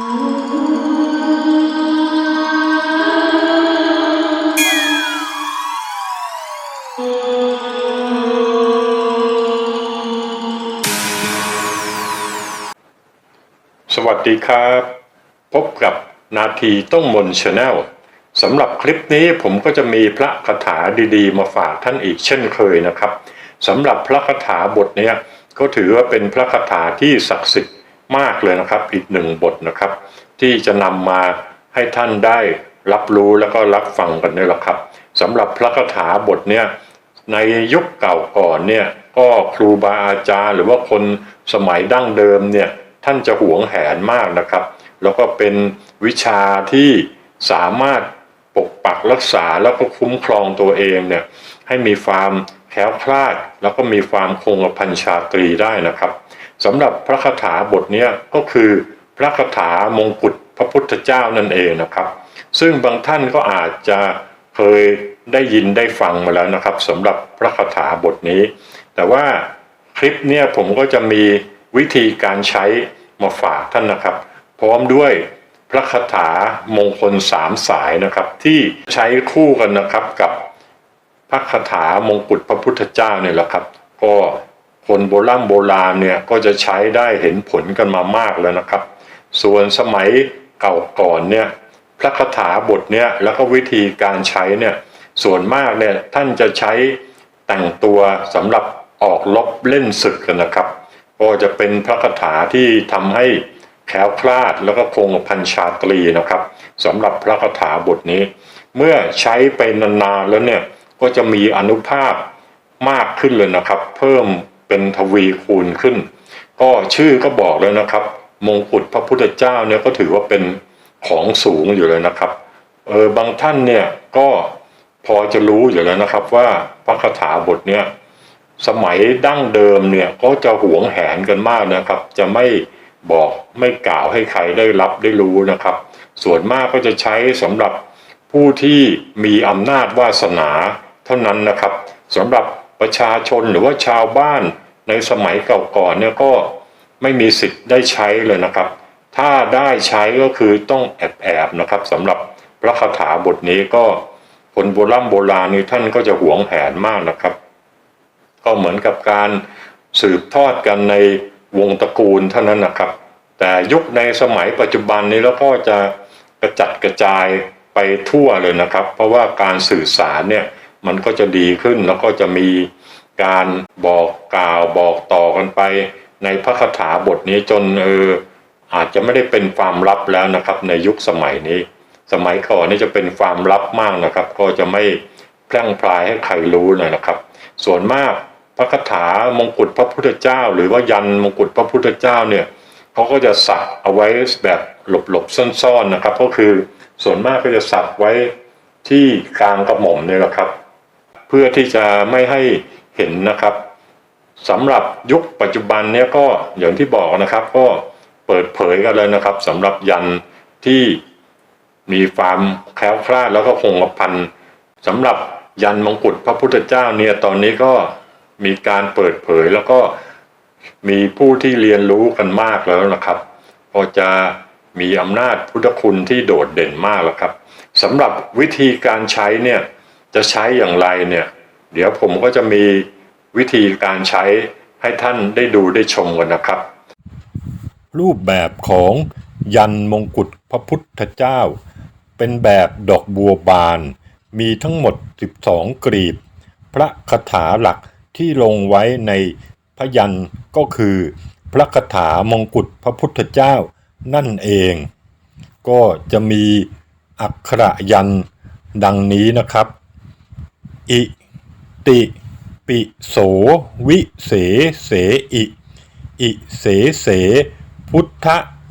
สวัสดีครับ พบกับนาทีต้องมนชาแนลสำหรับคลิปนี้ผมก็จะมีพระคาถาดีๆ มาฝากท่านอีกเช่นเคยนะครับสำหรับพระคาถาบทนี้ก็ถือว่าเป็นพระคาถาที่ศักดิ์สิทธิ์ มากเลยนะครับ อีกหนึ่งบทนะครับ ที่จะนำมาให้ท่านได้รับรู้แล้วก็รับฟังกันนี่แหละครับสำหรับพระคาถาบทเนี้ยในยุคเก่าก่อนเนี่ยก็ครูบาอาจารย์ หรือว่าคนสมัยดั้งเดิมเนี่ยท่านจะหวงแหนมากนะครับ แล้วก็เป็นวิชาที่สามารถปกปักรักษาแล้วก็คุ้มครองตัวเองเนี่ยให้มีความแคล้วคลาดแล้วก็มีความคงกระพันชาตรีได้นะครับ สำหรับพระคาถาบทนี้ก็คือพระคาถามงกุฎพระพุทธเจ้านั่นเองนะครับ ซึ่งบางท่านก็อาจจะเคยได้ยินได้ฟังมาแล้วนะครับสำหรับพระคาถาบทนี้ แต่ว่าคลิปเนี่ยผมก็จะมีวิธีการใช้มาฝากท่านนะครับ พร้อมด้วยพระคาถามงคลสามสายนะครับ ที่ใช้คู่กันนะครับกับพระคาถามงกุฎพระพุทธเจ้าเนี่ยแหละครับ ก็ คนโบราณโบราณเนี่ยก็จะใช้ได้เห็นผลกันมามากแล้วนะครับ ส่วนสมัยเก่าก่อนเนี่ยพระคาถาบทเนี้ยแล้วก็วิธีการใช้เนี่ยส่วนมากเนี่ยท่านจะใช้แต่งตัวสำหรับออกลบเล่นศึกกันนะครับ ก็จะเป็นพระคาถาที่ทำให้แคล้วคลาดแล้วก็คงพันชาตรีนะครับสำหรับพระคาถาบทนี้ เมื่อใช้ไปนานๆแล้วเนี่ยก็จะมีอนุภาพมากขึ้นเลยนะครับ เพิ่ม เป็นทวีคูณขึ้น ก็ชื่อก็บอกแล้วนะครับ มงกุฎพระพุทธเจ้าเนี่ยก็ถือว่าเป็นของสูงอยู่เลยนะครับเออบางท่านเนี่ยก็พอจะรู้อยู่แล้วนะครับว่าพระคาถาบทเนี่ยสมัยดั้งเดิมเนี่ยก็จะหวงแหนกันมากนะครับ จะไม่บอกไม่กล่าวให้ใครได้รับได้รู้นะครับ ส่วนมากก็จะใช้สำหรับผู้ที่มีอำนาจวาสนาเท่านั้นนะครับสำหรับประชาชนหรือว่าชาวบ้าน ในสมัยเก่าก่อนเนี่ยก็ไม่มีสิทธิ์ได้ใช้เลยนะครับ ถ้าได้ใช้ก็คือต้องแอบแอบๆนะครับสำหรับพระคาถาบทนี้ก็คนโบราณโบราณนี่ท่านก็จะหวงแหนมากนะครับ ก็เหมือนกับการสืบทอดกันในวงตระกูลเท่านั้นนะครับ แต่ยุคในสมัยปัจจุบันนี้แล้วก็จะกระจัดกระจายไปทั่วเลยนะครับ เพราะว่าการสื่อสารเนี่ยมันก็จะดีขึ้นแล้วก็จะมี การบอกกล่าวบอกต่อกันไป ในพระคาถาบทนี้จนเอออาจจะไม่ได้เป็นความลับแล้วนะครับ ในยุคสมัยนี้ สมัยก่อนนี่จะเป็นความลับมากนะครับ ก็จะไม่แพร่งพรายให้ใครรู้เลยนะครับ ส่วนมากพระคาถามงกุฎพระพุทธเจ้า หรือว่ายันมงกุฎพระพุทธเจ้าเนี่ยเขาก็จะสักเอาไว้แบบหลบๆซ่อนๆนะครับ ก็คือส่วนมากก็จะสักไว้ที่กลางกระหม่อมเนี่ยแหละครับ เพื่อที่จะไม่ให้ เห็นนะครับสำหรับยุคปัจจุบันเนี่ยก็อย่างที่บอกนะครับ ก็เปิดเผยกันเลยนะครับสำหรับยันที่มีความแคล้วคลาดแล้วก็คงกระพันสำหรับยันมงกุฎพระพุทธเจ้าเนี่ยตอนนี้ก็มีการเปิดเผยแล้วก็มีผู้ที่เรียนรู้กันมากแล้วนะครับก็จะมีอำนาจพุทธคุณที่โดดเด่นมากแล้วครับสำหรับวิธีการใช้เนี่ยจะใช้อย่างไรเนี่ย เดี๋ยวผมก็จะมีวิธีการใช้ให้ท่านได้ดูได้ชมกันนะครับ รูปแบบของยันมงกุฎพระพุทธเจ้า เป็นแบบดอกบัวบาน มีทั้งหมด 12กรีบ พระคาถาหลักที่ลงไว้ในพยันก็คือ พระคาถามงกุฎพระพุทธเจ้านั่นเอง ก็จะมีอักขระยันดังนี้นะครับ อิ ติ ปิโส วิเส เสอิ อิเสเส พุทธ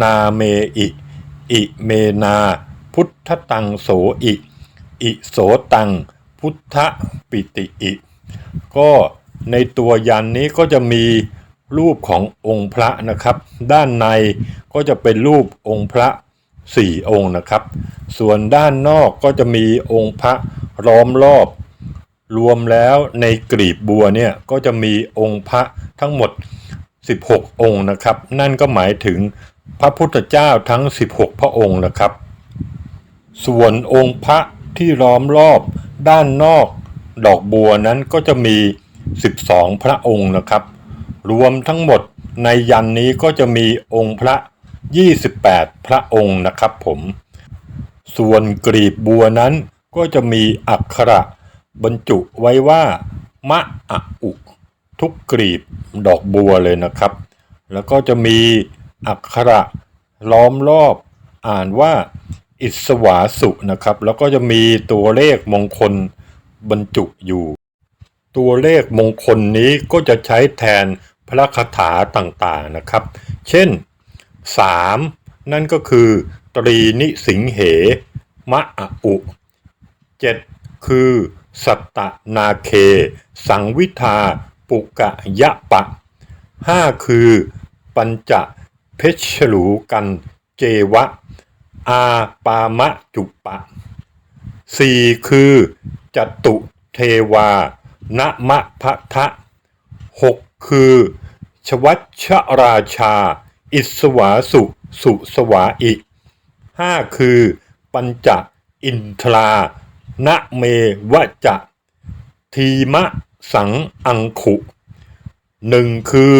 นาเมอิ อิเมนา พุทธตังโสอิ อิโสตัง พุทธปิติอิ ก็ในตัวยันนี้ก็จะมีรูปขององค์พระนะครับ ด้านในก็จะเป็นรูปองค์พระสี่องค์นะครับ ส่วนด้านนอกก็จะมีองค์พระล้อมรอบ รวมแล้วในกลีบบัวเนี่ยก็จะมีองค์พระทั้งหมด 16 องค์นะครับ นั่นก็หมายถึงพระพุทธเจ้าทั้ง 16 พระองค์นะครับ ส่วนองค์พระที่ล้อมรอบด้านนอกดอกบัวนั้นก็จะมี 12 พระองค์นะครับ รวมทั้งหมดในยันนี้ก็จะมีองค์พระ 28 พระองค์นะครับผม ส่วนกรีบบัวนั้นก็จะมีอักขระ บรรจุไว้ว่ามะอะอุ ทุกกรีบดอกบัวเลยนะครับ แล้วก็จะมีอักขระล้อมรอบอ่านว่าอิสวาสุนะครับ แล้วก็จะมีตัวเลขมงคลบรรจุอยู่ ตัวเลขมงคลนี้ก็จะใช้แทนพระคาถาต่างๆนะครับ เช่น 3. นั่นก็คือ ตรีนิสิงเหมะอุ 7. คือ สัตตนาเค สังวิทา ปุกะยะปะ 5. คือ ปัญจเพชฉลูกันเจวะ อาปามะจุปะ 4. คือจตุเทวานะมะพะทะ 6. คือ ชวัชราชา อิสวาสุสุสวาอิ 5. คือ ปัญจอินทรา นะเมวะจะ ทีมะสังอังขุหนึ่งคือ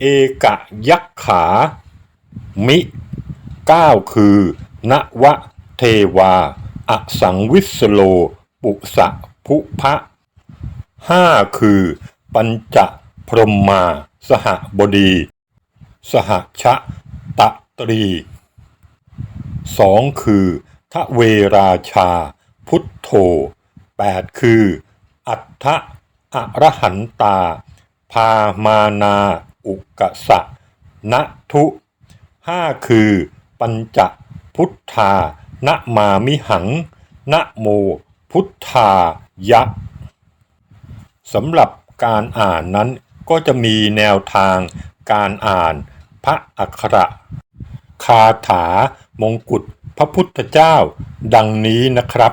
เอกยักขา มิ9คือ นวะเทวา อสังวิสโล ปุสะภุพะ5คือ ปัญจพรหมมา สหบดี สหชะตะตรี2คือทะเวราชา พุทโธ 8 คือ อัฏฐะอรหันตา พามานา อุกสะนทุห้าคือ ปัญจพุทธานะมามิหังนะโม พุทธายะสำหรับการอ่านนั้นก็จะมีแนวทางการอ่านพระอักขระ คาถามงกุฎพระพุทธเจ้า ดังนี้นะครับ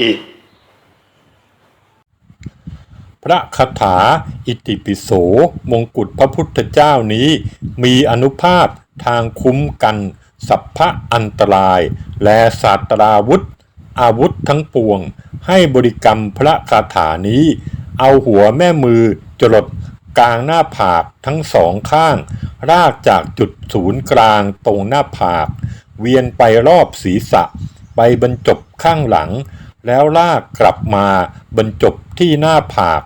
อิพระคาถาอิติปิโสมงกุฎพระพุทธเจ้านี้ มีอนุภาพทางคุ้มกัน สัพพะอันตราย และศาสตราวุธ อาวุธทั้งปวง ให้บริกรรมพระคาถานี้ เอาหัวแม่มือจรดกลางหน้าผากทั้งสองข้าง รากจากจุดศูนย์กลางตรงหน้าผาก เวียนไปรอบศีรษะ ไปบรรจบข้างหลัง แล้วลากกลับมาบรรจบที่หน้าผาก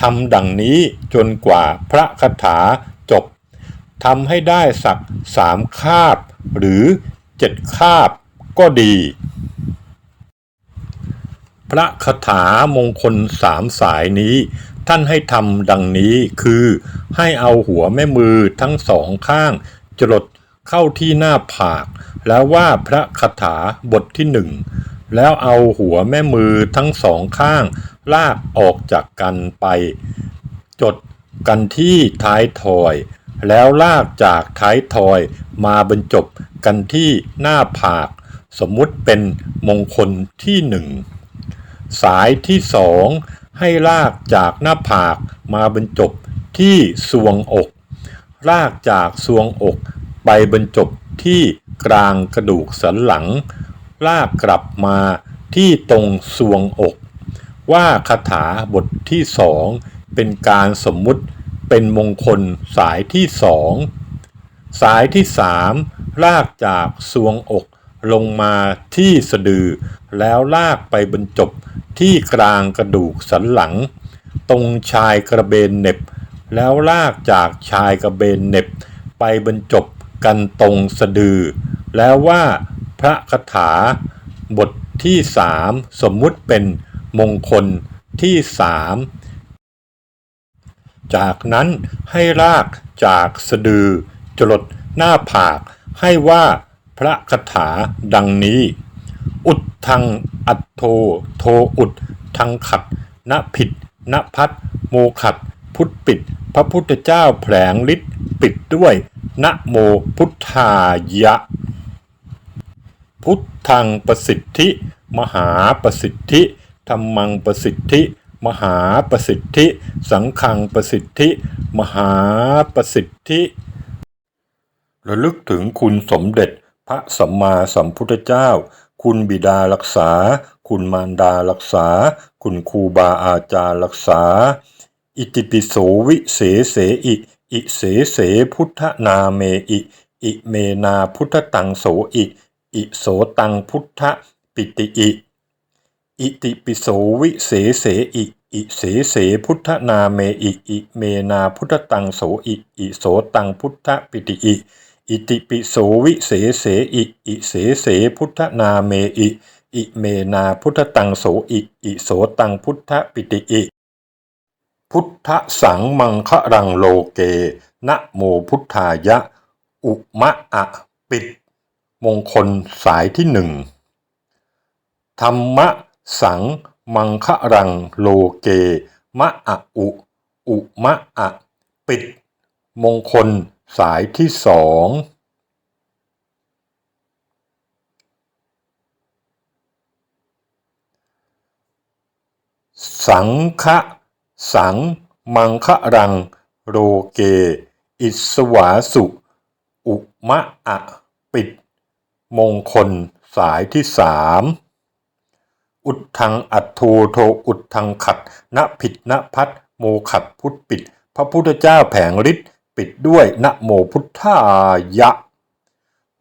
ทำดังนี้จนกว่าพระคาถาจบทำให้ได้สักสามคาบ หรือเจ็ดคาบก็ดี พระคาถามงคลสามสายนี้ ท่านให้ทำดังนี้คือให้เอาหัวแม่มือทั้งสองข้างจรดเข้าที่หน้าผาก แล้วว่าพระคาถาบทที่หนึ่ง แล้วเอาหัวแม่มือทั้งสองข้าง ลากออกจากกันไป จดกันที่ท้ายทอย แล้วลากจากท้ายทอยมาบรรจบกันที่หน้าผาก สมมุติเป็นมงคลที่หนึ่งสายที่สองให้ลากจากหน้าผากมาบรรจบที่สวงอก ลากจากสวงอกไปบรรจบที่กลางกระดูกสันหลัง ลากกลับมาที่ตรงสวงอก ว่าคาถาบทที่สองเป็นการสมมุติเป็นมงคลสายที่สองสายที่สามลากจากสวงอกลงมาที่สะดือ แล้วลากไปบรรจบที่กลางกระดูกสันหลัง ตรงชายกระเบนเน็บ แล้วลากจากชายกระเบนเน็บ ไปบรรจบกันตรงสะดือ แล้วว่า พระคาถา บทที่สามสมมุติเป็นมงคลที่สามจากนั้นให้รากจากสะดือจรดหน้าผากให้ว่าพระคาถาดังนี้ อุดทังอัตโทโทอุดทังขัดณผิดณพัดโมขัดพุทธปิด พระพุทธเจ้าแผลงฤทธิ์ปิดด้วยนะโมพุทธายะ พุทธังประสิทธิ มหาประสิทธิธรรมังประสิทธิ มหาประสิทธิ สังฆังประสิทธิ มหาประสิทธิ ระลึกถึงคุณสมเด็จพระสัมมาสัมพุทธเจ้า คุณบิดารักษา คุณมารดารักษา คุณครูบาอาจารย์รักษา อิติปิโสวิเสเสอิ อิเสเสพุทธนาเมอิ อิเมนาพุทธตังโสอิ อิโสตังพุทธปิติอิ อิติปิโสวิเสเสอิ อิเสเสพุทธนาเมอิอิเมนาพุทธตังโสอิ อิโสตังพุทธปิติอิ อิติปิโสวิเสเสอิ อิเสเสพุทธนาเมอิ อิเมนาพุทธตังโสอิ อิโสตังพุทธปิติอิ พุทธสังมังคะรังโลเก นะโมพุทธายะ อุมะอะปิด มงคลสายที่หนึ่งธรรมะสังมังคะรังโลเก มะอะอุ อุมะอะ ปิด มงคลสายที่สองสังฆะสังมังคะรังโรเก อิสวาสุ อุมะอะ ปิด มงคลสายที่สามอุดทังอัตโทโทอุดทังขัดณผิดณพัดโมขัดพุทธปิด พระพุทธเจ้าแผงฤทธิ์ปิดด้วยนะโมพุทธายะ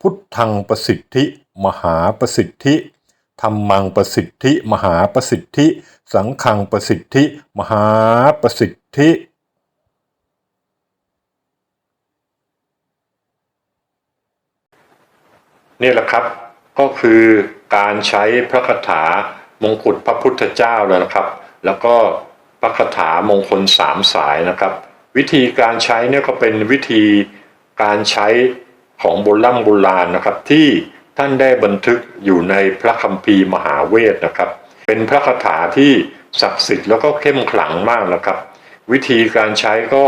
พุทธังประสิทธิ มหาประสิทธิธรรมังประสิทธิ มหาประสิทธิ สังฆังประสิทธิ มหาประสิทธิ นี่แหละครับก็คือการใช้พระคาถามงกุฎพระพุทธเจ้าแล้วนะครับ แล้วก็พระคาถามงคลสามสายนะครับ วิธีการใช้เนี่ยก็เป็นวิธีการใช้ของโบราณโบราณนะครับ ที่ท่านได้บันทึกอยู่ในพระคัมภีร์มหาเวทนะครับ เป็นพระคาถาที่ศักดิ์สิทธิ์แล้วก็เข้มขลังมากนะครับ วิธีการใช้ก็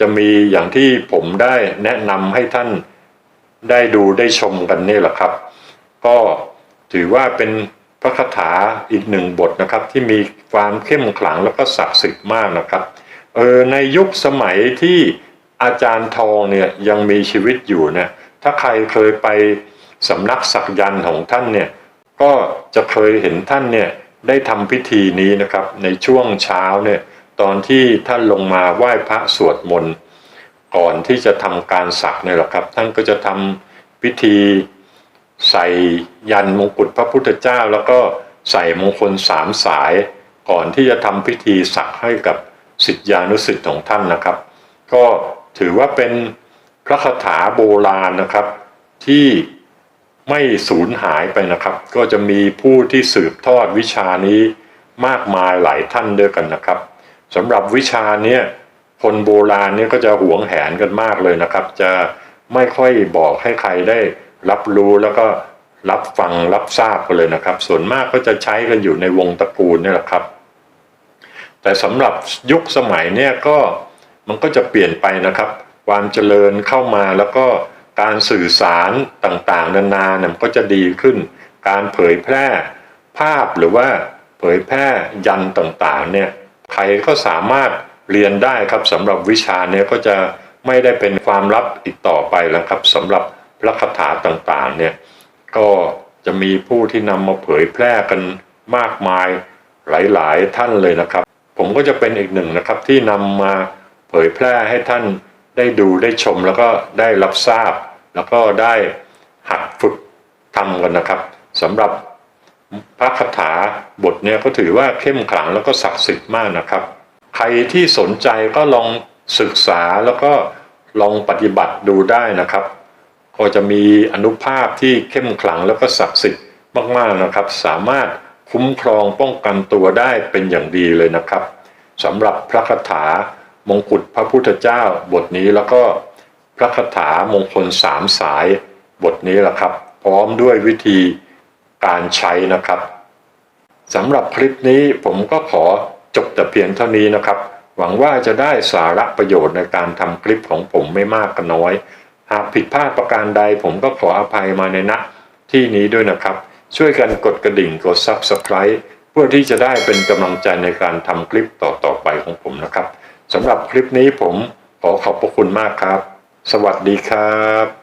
จะมีอย่างที่ผมได้แนะนำให้ท่าน ได้ดูได้ชมกันนี่แหละครับ ก็ถือว่าเป็นพระคาถาอีกหนึ่งบทนะครับ ที่มีความเข้มขลังแล้วก็ศักดิ์สิทธิ์มากนะครับเออในยุคสมัยที่อาจารย์ทองเนี่ยยังมีชีวิตอยู่เนี่ยถ้าใครเคยไปสำนักสักยันต์ของท่านเนี่ยก็จะเคยเห็นท่านเนี่ยได้ทำพิธีนี้นะครับในช่วงเช้าเนี่ยตอนที่ท่านลงมาไหว้พระสวดมนต์ ก่อนที่จะทำการสักเนี่ยแหละครับ ท่านก็จะทำพิธีใส่ยันมงกุฎพระพุทธเจ้า แล้วก็ใส่มงคลสามสาย ก่อนที่จะทำพิธีสักให้กับสิทธิานุสิทธิ์ของท่านนะครับ ก็ถือว่าเป็นพระคาถาโบราณนะครับ ที่ไม่สูญหายไปนะครับ ก็จะมีผู้ที่สืบทอดวิชานี้มากมายหลายท่านด้วยกันนะครับสำหรับวิชาเนี้ย คนโบราณเนี่ยก็จะหวงแหนกันมากเลยนะครับ จะไม่ค่อยบอกให้ใครได้รับรู้แล้วก็รับฟังรับทราบกันเลยนะครับ ส่วนมากก็จะใช้กันอยู่ในวงตระกูลนี่แหละครับ แต่สำหรับยุคสมัยเนี่ยก็มันก็จะเปลี่ยนไปนะครับ ความเจริญเข้ามาแล้วก็การสื่อสารต่างๆ นานาเนี่ยก็จะดีขึ้น การเผยแพร่ภาพหรือว่าเผยแพร่ยันต่างๆเนี่ยใครก็สามารถ เรียนได้ครับสำหรับวิชาเนี้ยก็จะไม่ได้เป็นความลับอีกต่อไปแล้วครับสำหรับพระคาถาต่างๆเนี่ยก็จะมีผู้ที่นำมาเผยแพร่กันมากมายหลายๆท่านเลยนะครับ ผมก็จะเป็นอีกหนึ่งนะครับที่นำมาเผยแพร่ให้ท่านได้ดูได้ชมแล้วก็ได้รับทราบ แล้วก็ได้หัดฝึกทำกันนะครับสำหรับพระคาถาบทเนี้ยก็ถือว่าเข้มขลังแล้วก็ศักดิ์สิทธิ์มากนะครับ ใครที่สนใจก็ลองศึกษาแล้วก็ลองปฏิบัติดูได้นะครับ ก็จะมีอนุภาพที่เข้มขลังแล้วก็ศักดิ์สิทธิ์มากๆนะครับ สามารถคุ้มครองป้องกันตัวได้เป็นอย่างดีเลยนะครับสำหรับพระคาถามงกุฎพระพุทธเจ้าบทนี้แล้วก็พระคาถามงคลสามสายบทนี้แหละครับ พร้อมด้วยวิธีการใช้นะครับสำหรับคลิปนี้ผมก็ขอ จบแต่เพียงเท่านี้นะครับ หวังว่าจะได้สาระประโยชน์ในการทำคลิปของผมไม่มากก็น้อย หากผิดพลาดประการใดผมก็ขออภัยมาในณที่นี้ด้วยนะครับ ช่วยกันกดกระดิ่งกด Subscribe เพื่อที่จะได้เป็นกำลังใจในการทำคลิปต่อๆไปของผมนะครับสำหรับคลิปนี้ผมขอขอบพระคุณมากครับ สวัสดีครับ